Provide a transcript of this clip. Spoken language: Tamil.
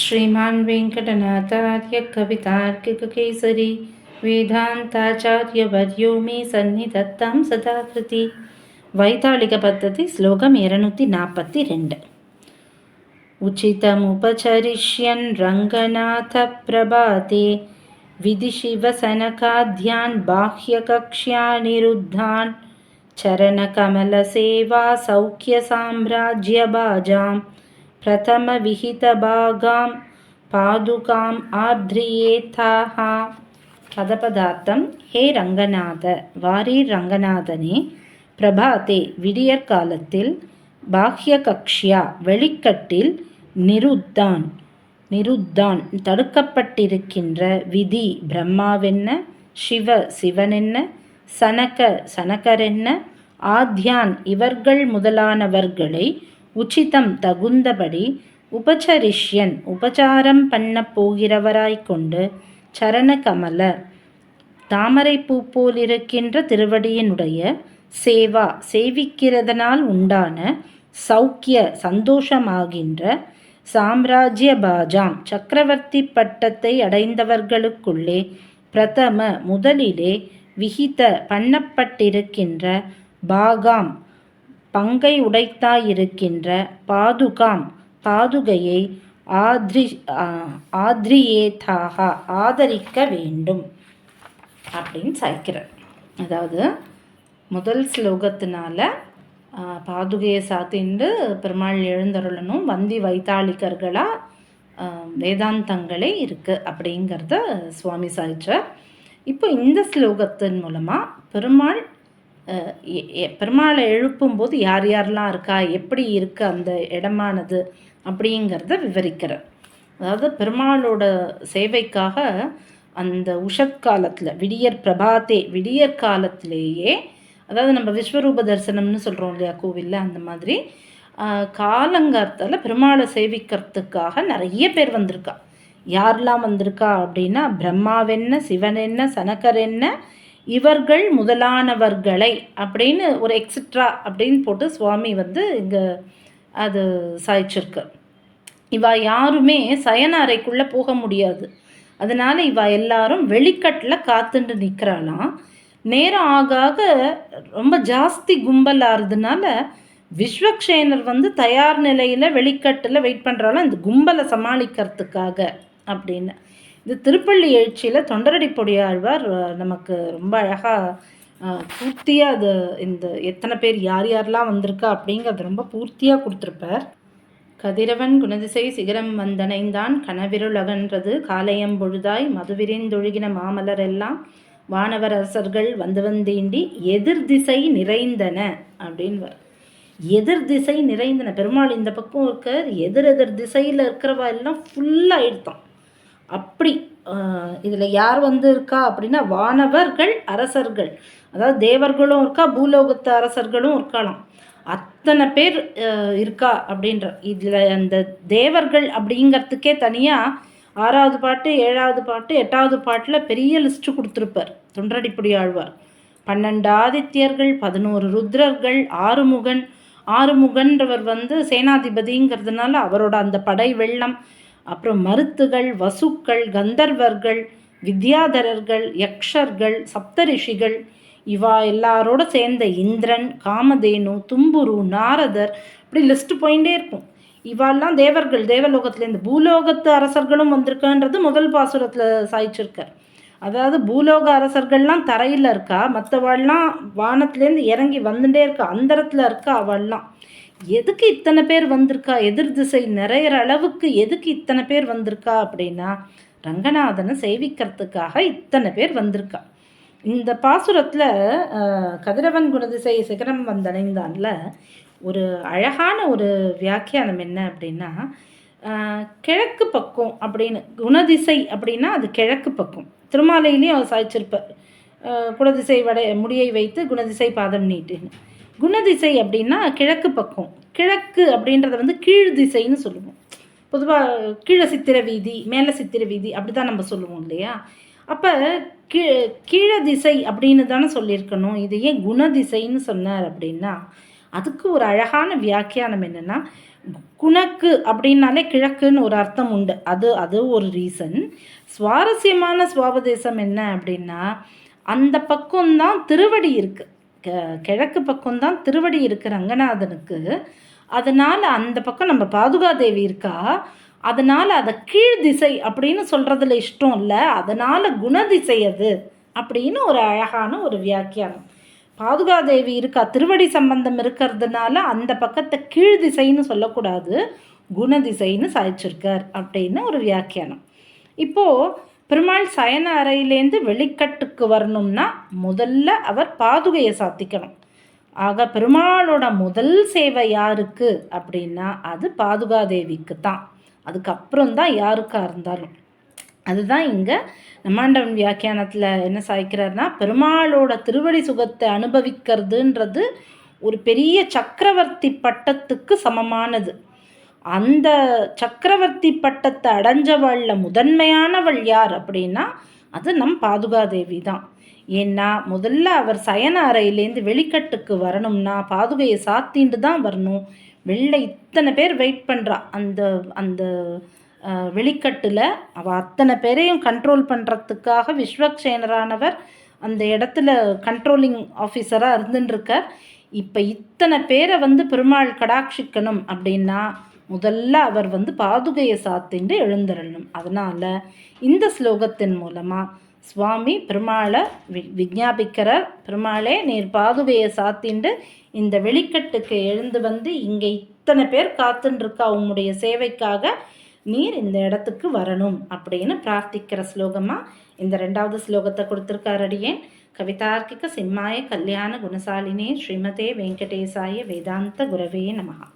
श्रीमान् वेङ्कटनाथार्यकवितार्किककेसरी वेदान्ताचार्यवर्यो मे सन्निधत्तां सदाकृति वैतालिकपद्धति श्लोकम् इरनूति नापतिरेण्ड् उचितमुपचरिष्यन् रङ्गनाथप्रभाते विधिशिवसनकाद्यान् बाह्यकक्ष्यानिरुद्धान् चरणकमलसेवासौख्यसाम्राज्यभाजाम् பிரதம प्रथमविहितभागां பாதுகாம் ஆத்ரியேதாஹா பதபதார்த்தம் ஹே ரங்கநாத வாரி ரங்கநாதனே பிரபாதே விடியற் காலத்தில் பாஹ்ய கக்ஷியா வெளிக்கட்டில் நிருத்தான் நிருத்தான் தடுக்கப்பட்டிருக்கின்ற விதி பிரம்மாவென்ன சிவ சிவனென்ன சனக சனகரென்ன ஆத்யான் இவர்கள் முதலானவர்களை உச்சிதம் தகுந்தபடி உபச்சரிஷ்யன் உபச்சாரம் பண்ண போகிறவராய்க் கொண்டு சரணகமல. தாமரைப்பூ போலிருக்கின்ற திருவடியினுடைய சேவா சேவிக்கிறதனால் உண்டான சௌக்கிய சந்தோஷமாகின்ற சாம்ராஜ்ய பாஜாம் சக்கரவர்த்தி பட்டத்தை அடைந்தவர்களுக்குள்ளே பிரதம முதலிலே விகித பண்ணப்பட்டிருக்கின்ற பாகாம் பங்கை உடைத்தாயிருக்கின்ற பாதுகாம் பாதுகையை ஆத்ரி ஆத்ரியேதாக ஆதரிக்க வேண்டும் அப்படின்னு சாய்க்கிறார். அதாவது முதல் ஸ்லோகத்தினால பாதுகையை சாத்திண்டு பெருமாள் எழுந்தருளனும் வந்தி வைத்தாளிகர்களாக வேதாந்தங்களே இருக்குது அப்படிங்கிறத சுவாமி சாய்ச்சார் இப்போ இந்த ஸ்லோகத்தின் மூலமாக பெருமாள் பெருமாளை எழுப்பும்போது யார் யாரெல்லாம் இருக்கா? எப்படி இருக்குது அந்த இடமானது? அப்படிங்கிறத விவரிக்கிறார். அதாவது பெருமாளோட சேவைக்காக அந்த உஷத்காலத்தில் விடியற் பிரபாத்தே விடியற் காலத்திலேயே அதாவது நம்ம விஸ்வரூப தரிசனம்னு சொல்கிறோம் இல்லையா கோவிலில் அந்த மாதிரி காலங்காலத்தில் பெருமாளை சேவிக்கிறதுக்காக நிறைய பேர் வந்திருக்கா. யாரெல்லாம் வந்திருக்கா அப்படின்னா பிரம்மாவென்ன சிவன் என்ன சனக்கர் என்ன இவர்கள் முதலானவர்களை அப்படின்னு ஒரு எக்ஸட்ரா அப்படின்னு போட்டு சுவாமி வந்து இங்கே அது சாய்ச்சிருக்கு. இவா யாருமே சயன அறைக்குள்ளே போக முடியாது. அதனால் இவா எல்லாரும் வெளிக்கட்டில் காத்துட்டு நிற்கிறாளாம் நேரம் ஆக ஆக ரொம்ப ஜாஸ்தி கும்பல் ஆறுதுனால விஸ்வக்ஷேனர் வந்து தயார் நிலையில் வெளிக்கட்டில் வெயிட் பண்ணுறாலும் இந்த கும்பலை சமாளிக்கிறதுக்காக அப்படின்னு. இது திருப்பள்ளி எழுச்சியில் தொண்டரடி பொடியாழ்வார் நமக்கு ரொம்ப அழகாக பூர்த்தியாக அது இந்த எத்தனை பேர் யார் யாரெல்லாம் வந்திருக்கா அப்படிங்கிறது ரொம்ப பூர்த்தியாக கொடுத்துருப்பார். கதிரவன் குணதிசை சிகரம் வந்தனைந்தான் கனவிருளகன்றது காலையம் பொழுதாய் மதுவிரிந்தொழுகின மாமலர் எல்லாம் வானவர் அரசர்கள் வந்து வந்தீண்டி எதிர் திசை நிறைந்தன அப்படின்வர். எதிர் திசை நிறைந்தன. பெருமாள் இந்த பக்கம் இருக்க எதிர் எதிர் திசையில் இருக்கிறவா எல்லாம் ஃபுல்லாக ஆயிடுத்தான் அப்படி இதில் யார் வந்து இருக்கா அப்படின்னா வானவர்கள் அரசர்கள். அதாவது தேவர்களும் இருக்கா பூலோகத்து அரசர்களும் இருக்கலாம். அத்தனை பேர் இருக்கா அப்படின்ற இதில் அந்த தேவர்கள் அப்படிங்கிறதுக்கே தனியாக ஆறாவது பாட்டு ஏழாவது பாட்டு எட்டாவது பாட்டில் பெரிய லிஸ்ட்டு கொடுத்துருப்பார். தொன்றடிப்படி ஆழ்வார். பன்னெண்டு ஆதித்யர்கள் பதினோரு ருத்ரர்கள் ஆறுமுகன். ஆறுமுகன்றவர் வந்து சேனாதிபதிங்கிறதுனால அவரோட அந்த படை வெள்ளம் அப்புறம் மருத்துகள் வசுக்கள் கந்தர்வர்கள் வித்யாதரர்கள் யக்ஷர்கள் சப்தரிஷிகள் இவா எல்லாரோட சேர்ந்த இந்திரன் காமதேனு தும்புரு நாரதர் இப்படி லிஸ்ட்டு போயிட்டே இருக்கும். இவாள்லாம் தேவர்கள் தேவலோகத்துலேருந்து பூலோகத்து அரசர்களும் வந்திருக்கன்றது முதல் பாசுரத்தில் சாய்ச்சிருக்கார். அதாவது பூலோக அரசர்கள்லாம் தரையில் இருக்கா மற்றவாள்லாம் வானத்துலேருந்து இறங்கி வந்துட்டே இருக்கா அந்தரத்தில் இருக்கா அவள்லாம். எதுக்கு இத்தனை பேர் வந்திருக்கா? எதிர் திசை நிறையிற அளவுக்கு எதுக்கு இத்தனை பேர் வந்திருக்கா அப்படின்னா ரங்கநாதனை சேவிக்கிறதுக்காக இத்தனை பேர் வந்திருக்கா. இந்த பாசுரத்தில் கதிரவன் குணதிசை சிகரம் வந்தடைந்தான்ல ஒரு அழகான ஒரு வியாக்கியானம் என்ன அப்படின்னா கிழக்கு பக்கம் அப்படின்னு குணதிசை அப்படின்னா அது கிழக்கு பக்கம். திருமாலையிலையும் அவர் சாய்ச்சிருப்பார். குணதிசை வடை முடியை வைத்து குணதிசை பாதம் நீட்டுன்னு குணதிசை அப்படின்னா கிழக்கு பக்கம். கிழக்கு அப்படின்றத வந்து கீழ் திசைன்னு சொல்லுவோம். பொதுவாக கீழே சித்திர வீதி மேலே சித்திர வீதி அப்படி தான் நம்ம சொல்லுவோம் இல்லையா? அப்போ கீ கீழ திசை அப்படின்னு தானே சொல்லியிருக்கணும். இது ஏன் குணதிசைன்னு சொன்னார் அப்படின்னா அதுக்கு ஒரு அழகான வியாக்கியானம் என்னென்னா குணக்கு அப்படின்னாலே கிழக்குன்னு ஒரு அர்த்தம் உண்டு. அது அது ஒரு ரீசன். சுவாரஸ்யமான சுவாபதேசம் என்ன அப்படின்னா அந்த பக்கம்தான் திருவடி இருக்குது கிழக்கு பக்கம்தான் திருவடி இருக்கு ரங்கநாதனுக்கு. அதனால் அந்த பக்கம் நம்ம பாதுகாதேவி இருக்கா? அதனால் அதை கீழ் திசை அப்படின்னு சொல்கிறதுல இஷ்டம் இல்லை. அதனால் குணதிசை அது அப்படின்னு ஒரு அழகான ஒரு வியாக்கியானம். பாதுகாதேவி இருக்கா? திருவடி சம்பந்தம் இருக்கிறதுனால அந்த பக்கத்தை கீழ் திசைன்னு சொல்லக்கூடாது. குணதிசைன்னு சாய்ச்சிருக்கார் அப்படின்னு ஒரு வியாக்கியானம். இப்போது பெருமாள் சயன அறையிலேருந்து வெளிக்கட்டுக்கு வரணும்னா முதல்ல அவர் பாதுகையை சாத்திக்கணும். ஆக பெருமாளோட முதல் சேவை யாருக்கு அப்படின்னா அது பாதுகாதேவிக்கு தான் அதுக்கப்புறம் தான் யாருக்கா இருந்தாலும். அதுதான் இங்கே நம்மாண்டவன் வியாக்கியானத்தில் என்ன சாய்க்கிறார்னா பெருமாளோட திருவடி சுகத்தை அனுபவிக்கிறதுன்றது ஒரு பெரிய சக்கரவர்த்தி பட்டத்துக்கு சமமானது. அந்த சக்கரவர்த்தி பட்டத்தை அடைஞ்சவள்ல முதன்மையானவள் யார் அப்படின்னா அது நம் பாதுகாதேவி தான். ஏன்னா முதல்ல அவர் சயன அறையிலேருந்து வெளிக்கட்டுக்கு வரணும்னா பாதுகையை சாத்திண்டு தான் வரணும். வெளில இத்தனை பேர் வெயிட் பண்ணுறா அந்த அந்த வெளிக்கட்டில் அவள் அத்தனை பேரையும் கண்ட்ரோல் பண்ணுறதுக்காக விஸ்வக்சேனரானவர் அந்த இடத்துல கண்ட்ரோலிங் ஆஃபீஸராக இருந்துட்டுருக்கார் இப்போ இத்தனை பேரை வந்து பெருமாள் கடாட்சிக்கணும் அப்படின்னா முதல்ல அவர் வந்து பாதுகையை சாத்திண்டு எழுந்திரணும் அதனால் இந்த ஸ்லோகத்தின் மூலமாக சுவாமி பெருமாளை வி விஜாபிக்கிறார் பெருமாளே நீர் பாதுகையை சாத்திண்டு இந்த வெளிக்கட்டுக்கு எழுந்து வந்து இங்கே இத்தனை பேர் காத்துருக்கா உம்முடைய சேவைக்காக நீர் இந்த இடத்துக்கு வரணும் அப்படின்னு பிரார்த்திக்கிற ஸ்லோகமாக இந்த ரெண்டாவது ஸ்லோகத்தை கொடுத்துருக்கார் அடியேன். கவிதார்க்கிக சிம்மாய கல்யாண குணசாலினே ஸ்ரீமதே வெங்கடேசாய வேதாந்த குரவே நமகா